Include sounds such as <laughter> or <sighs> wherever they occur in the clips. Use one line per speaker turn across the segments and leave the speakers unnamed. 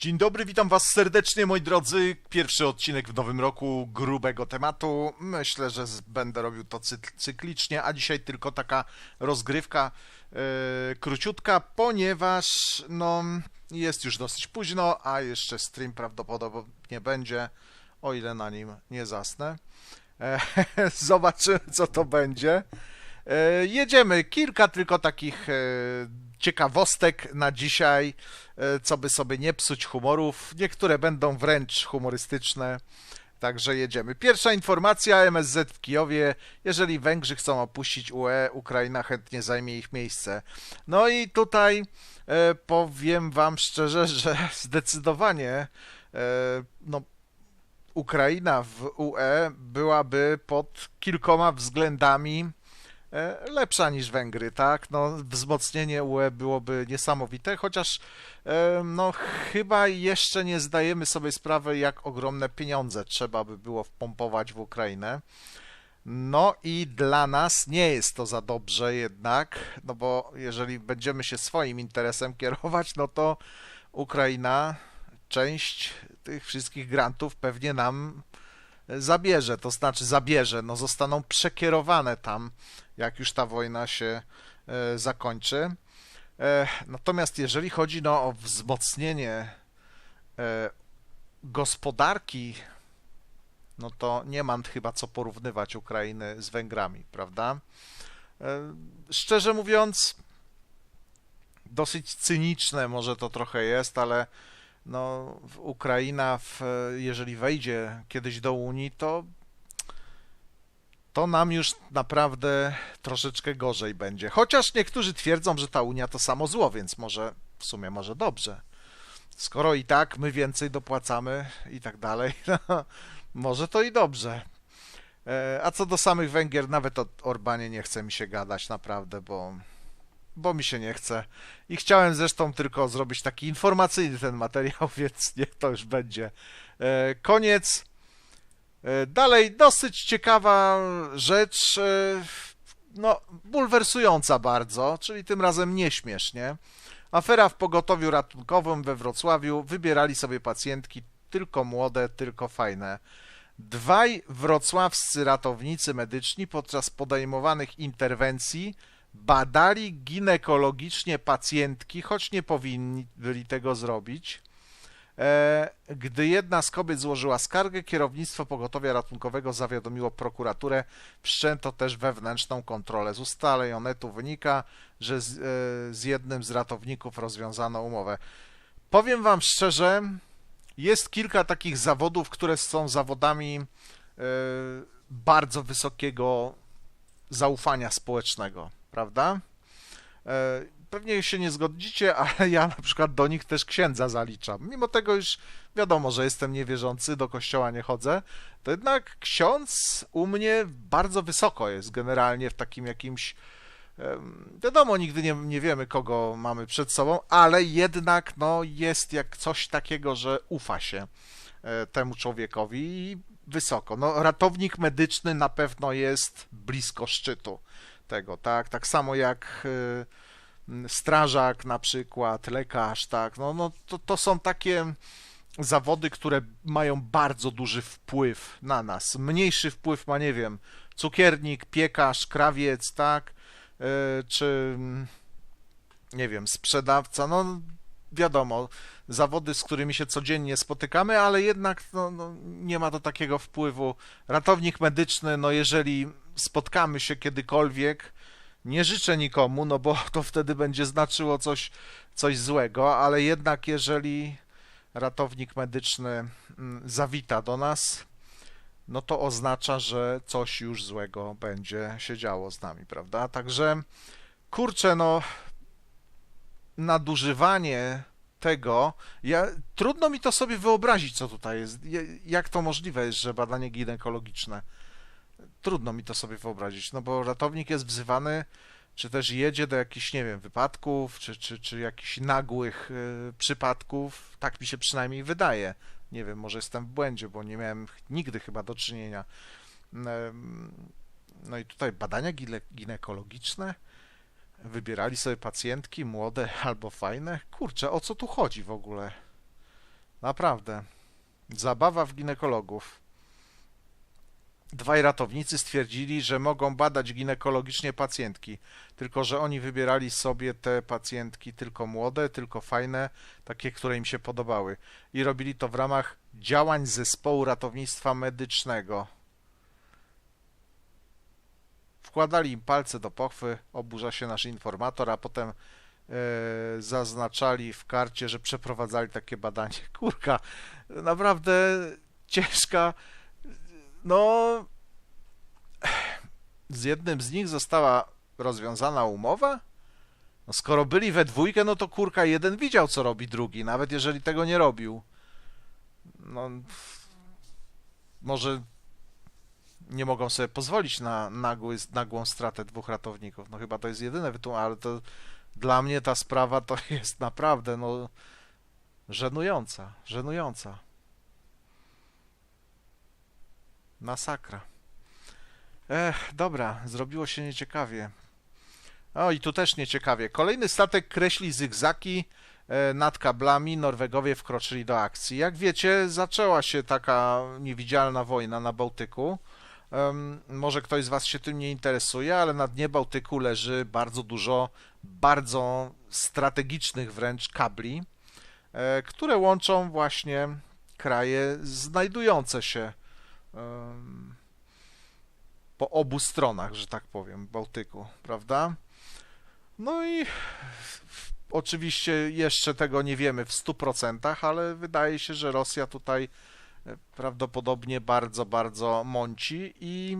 Dzień dobry, witam Was serdecznie, moi drodzy. Pierwszy odcinek w nowym roku grubego tematu. Myślę, że będę robił to cy- cyklicznie, a dzisiaj tylko taka rozgrywka e, króciutka, ponieważ no, jest już dosyć późno, a jeszcze stream prawdopodobnie będzie, o ile na nim nie zasnę. E, <laughs> zobaczymy, co to będzie. E, Jedziemy. Kilka tylko takich e, ciekawostek na dzisiaj, co by sobie nie psuć humorów. Niektóre będą wręcz humorystyczne. Także jedziemy. Pierwsza informacja, MSZ w Kijowie. Jeżeli Węgrzy chcą opuścić UE, Ukraina chętnie zajmie ich miejsce. No i tutaj e, powiem wam szczerze, <laughs> że zdecydowanie e, no, Ukraina w UE byłaby pod kilkoma względami e, lepsza niż Węgry, tak? No, wzmocnienie UE byłoby niesamowite, chociaż e, no, chyba jeszcze nie zdajemy sobie sprawy, jak ogromne pieniądze trzeba by było wpompować w Ukrainę. No i dla nas nie jest to za dobrze jednak, no bo jeżeli będziemy się swoim interesem kierować, no to Ukraina część tych wszystkich grantów pewnie nam zabierze, to znaczy zabierze, no zostaną przekierowane tam, jak już ta wojna się e, zakończy. E, natomiast jeżeli chodzi no, o wzmocnienie e, gospodarki, no to nie mam chyba co porównywać Ukrainy z Węgrami, prawda? Szczerze mówiąc, dosyć cyniczne może to trochę jest, ale no, Ukraina, w, jeżeli wejdzie kiedyś do Unii, to to nam już naprawdę troszeczkę gorzej będzie. Chociaż niektórzy twierdzą, że ta Unia to samo zło, więc może w sumie może dobrze. Skoro i tak my więcej dopłacamy i tak dalej, <laughs> no, może to i dobrze. E, A co do samych Węgier, nawet o Orbanie nie chce mi się gadać naprawdę, bo, bo mi się nie chce. I chciałem zresztą tylko zrobić taki informacyjny ten materiał, <laughs> więc niech to już będzie. E, Koniec. E, Dalej, dosyć ciekawa rzecz, e, no, bulwersująca bardzo, czyli tym razem nieśmiesznie. Afera w pogotowiu ratunkowym we Wrocławiu. Wybierali sobie pacjentki tylko młode, tylko fajne. Dwaj wrocławscy ratownicy medyczni podczas podejmowanych interwencji badali ginekologicznie pacjentki, choć nie powinni byli tego zrobić. E, Gdy jedna z kobiet złożyła skargę, kierownictwo pogotowia ratunkowego zawiadomiło prokuraturę. Wszczęto też wewnętrzną kontrolę. Z ustaleń Onetu wynika, że z, e, z jednym z ratowników rozwiązano umowę. Powiem Wam szczerze, jest kilka takich zawodów, które są zawodami e, bardzo wysokiego zaufania społecznego, prawda? Pewnie się nie zgodzicie, <laughs> ale ja na przykład do nich też księdza zaliczam. Mimo tego już wiadomo, że jestem niewierzący, do kościoła nie chodzę, to jednak ksiądz u mnie bardzo wysoko jest generalnie w takim jakimś Wiadomo, nigdy nie, nie wiemy, kogo mamy przed sobą, ale jednak no, jest jak coś takiego, że ufa się e, temu człowiekowi i wysoko. No, ratownik medyczny na pewno jest blisko szczytu tego, tak? Tak samo jak m, strażak na przykład, lekarz, tak? No, no to, to są takie zawody, które mają bardzo duży wpływ na nas. Mniejszy wpływ ma, nie wiem, cukiernik, piekarz, krawiec, tak? E, Czy nie wiem, sprzedawca, no wiadomo, zawody, z którymi się codziennie spotykamy, ale jednak no, no, nie ma to takiego wpływu. Ratownik medyczny, no jeżeli spotkamy się kiedykolwiek, nie życzę nikomu, no bo to wtedy będzie znaczyło coś, coś złego, ale jednak jeżeli ratownik medyczny mm, zawita do nas, no to oznacza, że coś już złego będzie się działo z nami, prawda? Także kurczę, no nadużywanie tego, ja, trudno mi to sobie wyobrazić, co tutaj jest. Ja- Jak to możliwe jest, że badanie ginekologiczne? Trudno mi to sobie wyobrazić, no bo ratownik jest wzywany, czy też jedzie do jakichś, nie wiem, wypadków, czy, czy, czy jakichś nagłych y, przypadków. Tak mi się przynajmniej wydaje. Nie wiem, może jestem w błędzie, bo nie miałem nigdy chyba do czynienia. Em, No i tutaj badania gile- ginekologiczne. Wybierali sobie pacjentki młode <laughs> albo fajne. Kurczę, o co tu chodzi w ogóle? Naprawdę. Zabawa w ginekologów. Dwaj ratownicy stwierdzili, że mogą badać ginekologicznie pacjentki, tylko że oni wybierali sobie te pacjentki tylko młode, tylko fajne, takie, które im się podobały. I robili to w ramach działań zespołu ratownictwa medycznego. Wkładali im palce do pochwy, oburza się nasz informator, a potem e, zaznaczali w karcie, że przeprowadzali takie badanie. <laughs> Kurka, naprawdę ciężka. No, <sighs> z jednym z nich została rozwiązana umowa? No skoro byli we dwójkę, no to kurka jeden widział, co robi drugi, nawet jeżeli tego nie robił. No, może nie mogą sobie pozwolić na nagły, nagłą stratę dwóch ratowników. No chyba to jest jedyne wytłumaczenie, ale to dla mnie ta sprawa to <laughs> jest naprawdę no żenująca, żenująca. Masakra. Ech, dobra, zrobiło się nieciekawie. O, i tu też nieciekawie. Kolejny statek kreśli zygzaki e, nad kablami. Norwegowie wkroczyli do akcji. Jak wiecie, zaczęła się taka niewidzialna wojna na Bałtyku. Może ktoś z Was się tym nie interesuje, ale na dnie Bałtyku leży bardzo dużo bardzo strategicznych wręcz kabli, e, które łączą właśnie kraje znajdujące się po obu stronach, że tak powiem, Bałtyku, prawda? No i oczywiście jeszcze tego nie wiemy w 100%, ale wydaje się, że Rosja tutaj e, prawdopodobnie bardzo, bardzo mąci i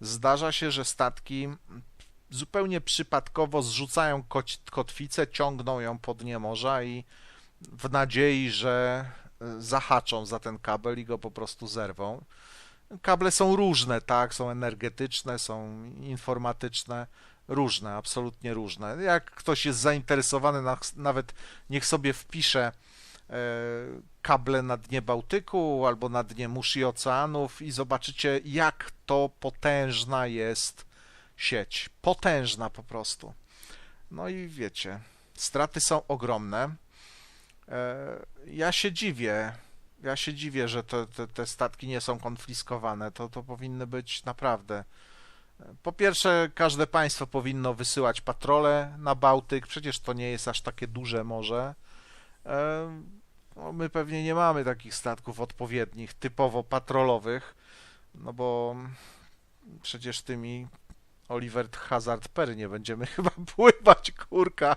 zdarza się, że statki zupełnie przypadkowo zrzucają kotwicę, ciągną ją pod dnie morza i w nadziei, że zahaczą za ten kabel i go po prostu zerwą. Kable są różne, tak? Są energetyczne, są informatyczne, różne, absolutnie różne. Jak ktoś jest zainteresowany, nawet niech sobie wpisze e, kable na dnie Bałtyku albo na dnie mórz i oceanów i zobaczycie, jak to potężna jest sieć. Potężna po prostu. No i wiecie, straty są ogromne. E, ja się dziwię, ja się dziwię, że te, te, te statki nie są konfiskowane. To, to powinny być naprawdę. Po pierwsze, każde państwo powinno wysyłać patrole na Bałtyk. Przecież to nie jest aż takie duże morze. E, no, my pewnie nie mamy takich statków odpowiednich, typowo patrolowych, no bo przecież tymi Oliver Hazard Perry nie będziemy <laughs> chyba pływać, kurka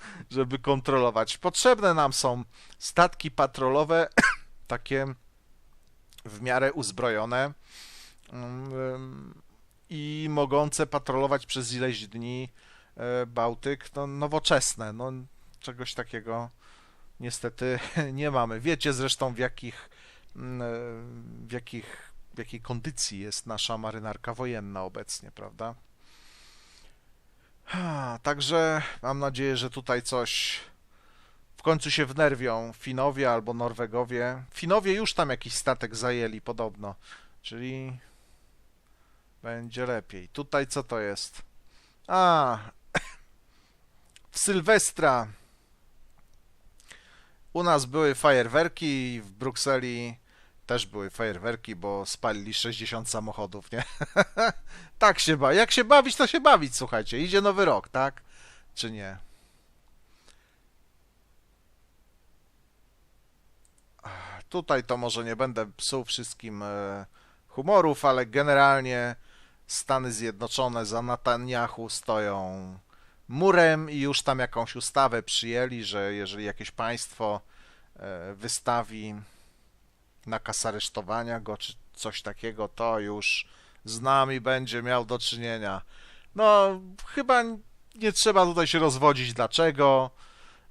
<laughs> żeby kontrolować. Potrzebne nam są statki patrolowe, <coughs> takie w miarę uzbrojone mm, i mogące patrolować przez ileś dni e, Bałtyk, no, nowoczesne. No, czegoś takiego niestety <laughs> nie mamy. Wiecie zresztą w jakich, mm, e, w jakich w jakiej kondycji jest nasza marynarka wojenna obecnie, prawda? Także mam nadzieję, że tutaj coś w końcu się wnerwią Finowie albo Norwegowie. Finowie już tam jakiś statek zajęli podobno, czyli będzie lepiej. Tutaj co to jest? A, w Sylwestra u nas były fajerwerki, w Brukseli też były fajerwerki, bo spalili 60 samochodów, nie? <laughs> tak się ba. Jak się bawić, to się bawić, słuchajcie. Idzie nowy rok, tak? Czy nie? Tutaj to może nie będę psuł wszystkim e, humorów, ale generalnie Stany Zjednoczone za Netanyahu stoją murem i już tam jakąś ustawę przyjęli, że jeżeli jakieś państwo e, wystawi nakaz aresztowania go, czy coś takiego, to już z nami będzie miał do czynienia. No, chyba nie trzeba tutaj się rozwodzić dlaczego.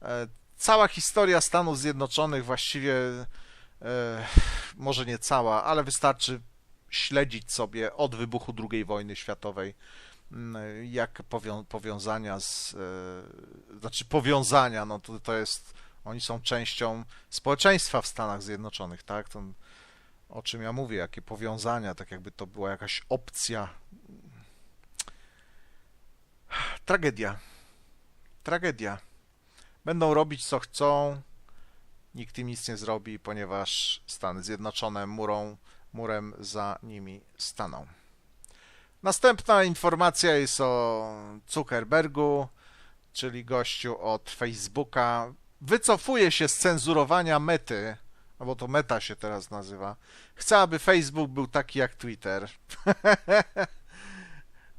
E, cała historia Stanów Zjednoczonych właściwie, e, może nie cała, ale wystarczy śledzić sobie od wybuchu II wojny światowej, jak powią powiązania z, e, znaczy powiązania, no to, to jest oni są częścią społeczeństwa w Stanach Zjednoczonych, tak? To, o czym ja mówię, jakie powiązania, tak jakby to była jakaś opcja. Tragedia. Tragedia. Będą robić co chcą. nikt im nic nie zrobi, ponieważ Stany Zjednoczone murą, murem za nimi staną. Następna informacja jest o Zuckerbergu, czyli gościu od Facebooka. Wycofuje się z cenzurowania mety, no bo to meta się teraz nazywa. Chce, aby Facebook był taki jak Twitter. <laughs>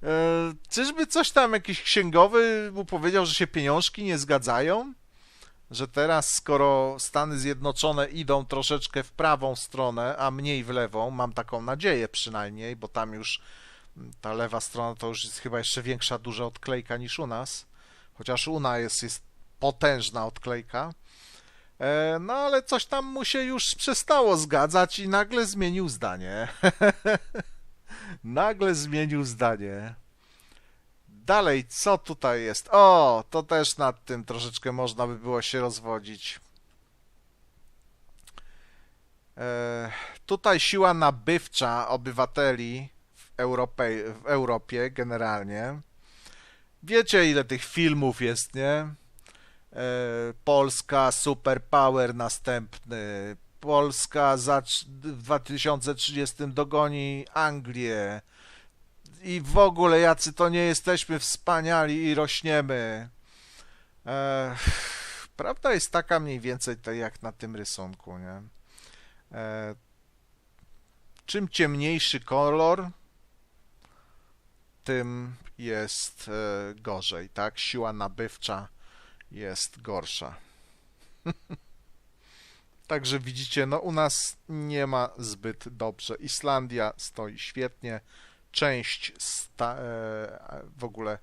E, Czyżby coś tam, jakiś księgowy mu powiedział, że się pieniążki nie zgadzają? Że teraz, skoro Stany Zjednoczone idą troszeczkę w prawą stronę, a mniej w lewą, mam taką nadzieję przynajmniej, bo tam już ta lewa strona to już jest chyba jeszcze większa, duża odklejka niż u nas, chociaż u nas jest, jest potężna odklejka. E, No ale coś tam mu się już przestało zgadzać i nagle zmienił zdanie. <laughs> nagle zmienił zdanie. Dalej, co tutaj jest? O, to też nad tym troszeczkę można by było się rozwodzić. E, tutaj siła nabywcza obywateli w, w Europie generalnie. Wiecie, ile tych filmów jest, nie? E, Polska Superpower następny. Polska za, w 2030 dogoni Anglię. I w ogóle jacy to nie jesteśmy wspaniali i rośniemy. E, prawda jest taka mniej więcej tak jak na tym rysunku, nie? E, czym ciemniejszy kolor, tym jest e, gorzej, tak? Siła nabywcza jest gorsza. <laughs> Także widzicie, no u nas nie ma zbyt dobrze. Islandia stoi świetnie. Część e, w ogóle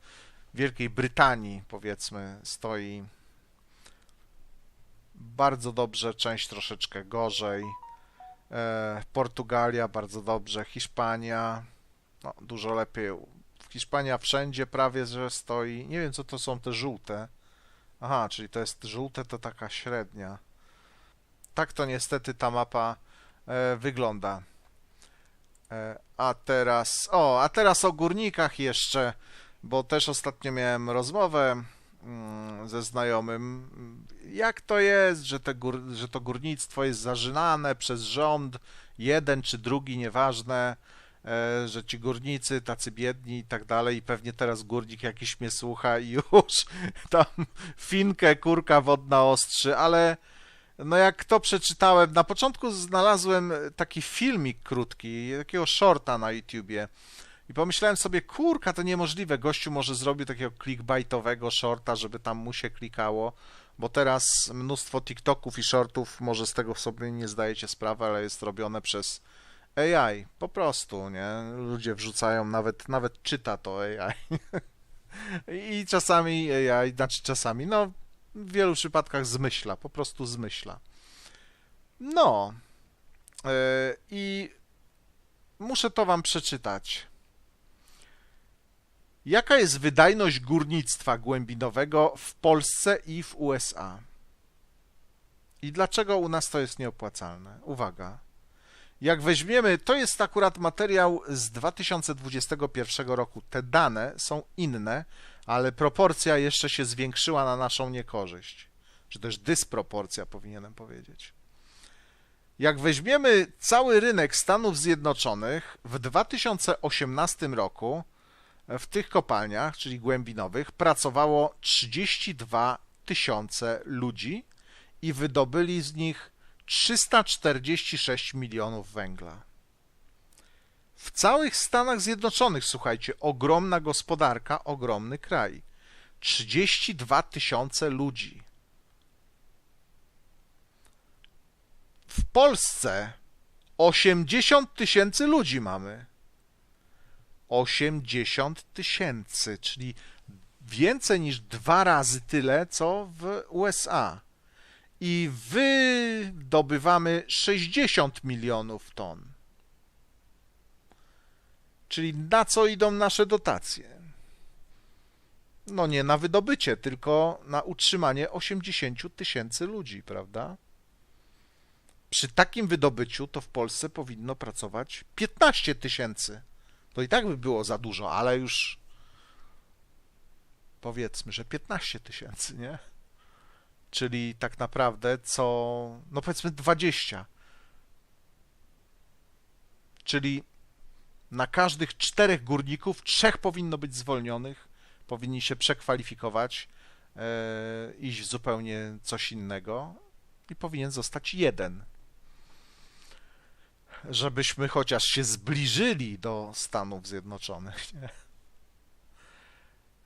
Wielkiej Brytanii, powiedzmy, stoi bardzo dobrze, część troszeczkę gorzej. E, Portugalia bardzo dobrze, Hiszpania no, dużo lepiej. Hiszpania wszędzie prawie, że stoi. Nie wiem, co to są te żółte. Aha, czyli to jest żółte, to taka średnia. Tak to niestety ta mapa e, wygląda. E, a teraz, o, a teraz o górnikach jeszcze, bo też ostatnio miałem rozmowę mm, ze znajomym. Jak to jest, że, te gór, że to górnictwo jest zażynane przez rząd, jeden czy drugi, nieważne, że ci górnicy tacy biedni i tak dalej, i pewnie teraz górnik jakiś mnie słucha i już <laughs> tam finkę, kurka wodna ostrzy, ale no jak to przeczytałem, na początku znalazłem taki filmik krótki, takiego shorta na YouTubie i pomyślałem sobie, kurka, to niemożliwe, gościu może zrobił takiego clickbaitowego shorta, żeby tam mu się klikało, bo teraz mnóstwo TikToków i shortów, może z tego sobie nie zdajecie sprawy, ale jest robione przez AI, po prostu, nie? Ludzie wrzucają, nawet, nawet czyta to AI. <laughs> I czasami AI, znaczy czasami, no w wielu przypadkach zmyśla, po prostu zmyśla. No. Yy, I muszę to wam przeczytać. Jaka jest wydajność górnictwa głębinowego w Polsce i w USA? I dlaczego u nas to jest nieopłacalne? Uwaga. Jak weźmiemy, to jest akurat materiał z 2021 roku. Te dane są inne, ale proporcja jeszcze się zwiększyła na naszą niekorzyść. Czy też dysproporcja, powinienem powiedzieć. Jak weźmiemy cały rynek Stanów Zjednoczonych w 2018 roku w tych kopalniach, czyli głębinowych, pracowało 32 tysiące ludzi i wydobyli z nich 346 milionów węgla. W całych Stanach Zjednoczonych, słuchajcie, ogromna gospodarka, ogromny kraj. 32 tysiące ludzi. W Polsce 80 tysięcy ludzi mamy. 80 tysięcy, czyli więcej niż dwa razy tyle, co w USA. I wydobywamy 60 milionów ton. Czyli na co idą nasze dotacje? No nie na wydobycie, tylko na utrzymanie 80 tysięcy ludzi, prawda? Przy takim wydobyciu to w Polsce powinno pracować 15 tysięcy. To i tak by było za dużo, ale już powiedzmy, że 15 tysięcy, nie? Czyli tak naprawdę co, no powiedzmy 20. Czyli na każdych czterech górników trzech powinno być zwolnionych, powinni się przekwalifikować, e, iść w zupełnie coś innego i powinien zostać jeden. Żebyśmy chociaż się zbliżyli do Stanów Zjednoczonych. Nie?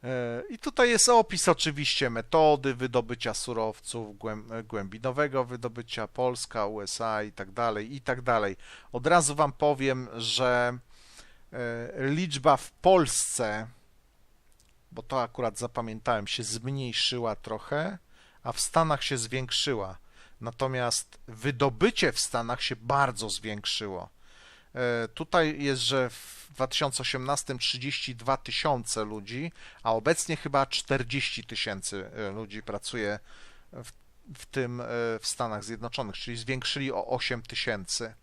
E, I tutaj jest opis oczywiście metody wydobycia surowców, głęb- głębinowego wydobycia, Polska, USA i tak dalej, i tak dalej. Od razu wam powiem, że e, liczba w Polsce, bo to akurat zapamiętałem, się zmniejszyła trochę, a w Stanach się zwiększyła. Natomiast wydobycie w Stanach się bardzo zwiększyło. E, Tutaj jest, że w 2018 32 tysiące ludzi, a obecnie chyba 40 tysięcy e, ludzi pracuje w, w tym e, w Stanach Zjednoczonych, czyli zwiększyli o 8 tysięcy.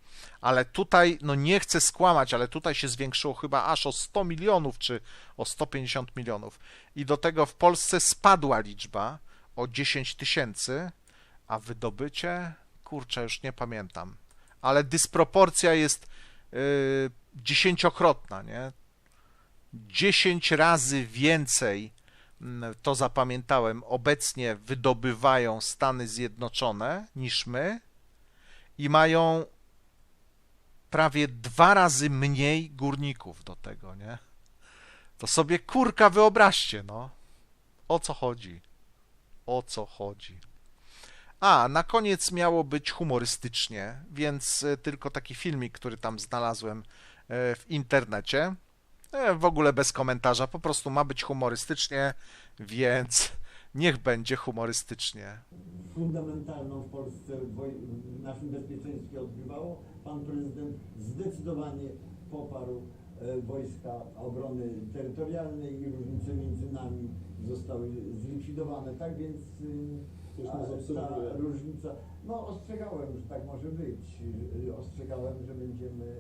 Ale tutaj, no nie chcę skłamać, ale tutaj się zwiększyło chyba aż o 100 milionów, czy o 150 milionów. I do tego w Polsce spadła liczba o 10 tysięcy, a wydobycie, kurczę, już nie pamiętam. Ale dysproporcja jest dziesięciokrotna, nie? 10 razy więcej, mm, to zapamiętałem, obecnie wydobywają Stany Zjednoczone niż my i mają prawie dwa razy mniej górników do tego, nie? To sobie kurka wyobraźcie, no. O co chodzi? O co chodzi? A, na koniec miało być humorystycznie, więc e, tylko taki filmik, który tam znalazłem e, w internecie. E, W ogóle bez komentarza, po prostu ma być humorystycznie, więc <laughs> niech będzie humorystycznie.
fundamentalną w Polsce w naszym bezpieczeństwie odgrywało. Pan prezydent zdecydowanie poparł wojska obrony terytorialnej i różnice między nami zostały zlikwidowane. Tak więc
Ktoś nas obserwuje.
ta różnica, no ostrzegałem, że tak może być. Y, Ostrzegałem, że będziemy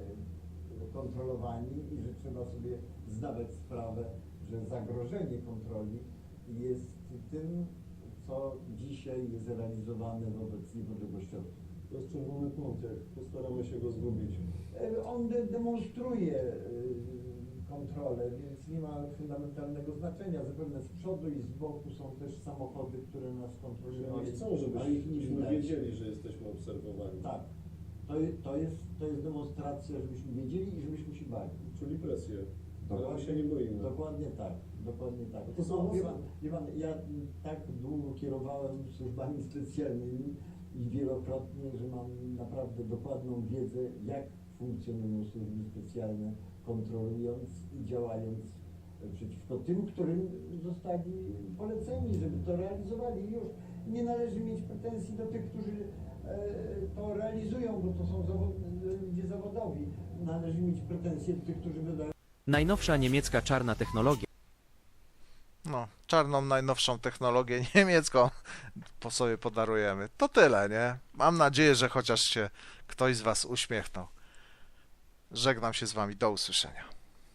kontrolowani i że trzeba sobie zdawać sprawę, że zagrożenie kontroli jest tym, co dzisiaj jest realizowane wobec niepodległościowców.
To jest czerwony punkt, jak postaramy się go zgubić.
E, On de demonstruje e, kontrolę, więc nie ma fundamentalnego znaczenia. Zapewne z przodu i z boku są też samochody, które nas kontrolują.
Oni chcą,
ale
żebyśmy wiedzieli, że jesteśmy obserwowani.
Tak. To, to, jest, to jest demonstracja, żebyśmy wiedzieli i żebyśmy się bali.
Czyli presję. Ale my się nie boimy.
Dokładnie tak, dokładnie tak.
To są
No, wie, pan, wie pan, ja tak długo kierowałem służbami <laughs> specjalnymi i wielokrotnie, że mam naprawdę dokładną wiedzę, jak funkcjonują służby specjalne, kontrolując i działając przeciwko tym, którym zostali poleceni, żeby to realizowali. I już nie należy mieć pretensji do tych, którzy e, to realizują, bo to są ludzie zawodowi. Należy mieć pretensje do tych, którzy wydają
Najnowsza niemiecka czarna technologia
No, czarną najnowszą technologię <laughs> niemiecką po sobie podarujemy. To tyle, nie? Mam nadzieję, że chociaż się ktoś z Was uśmiechnął. Żegnam się z Wami. Do usłyszenia.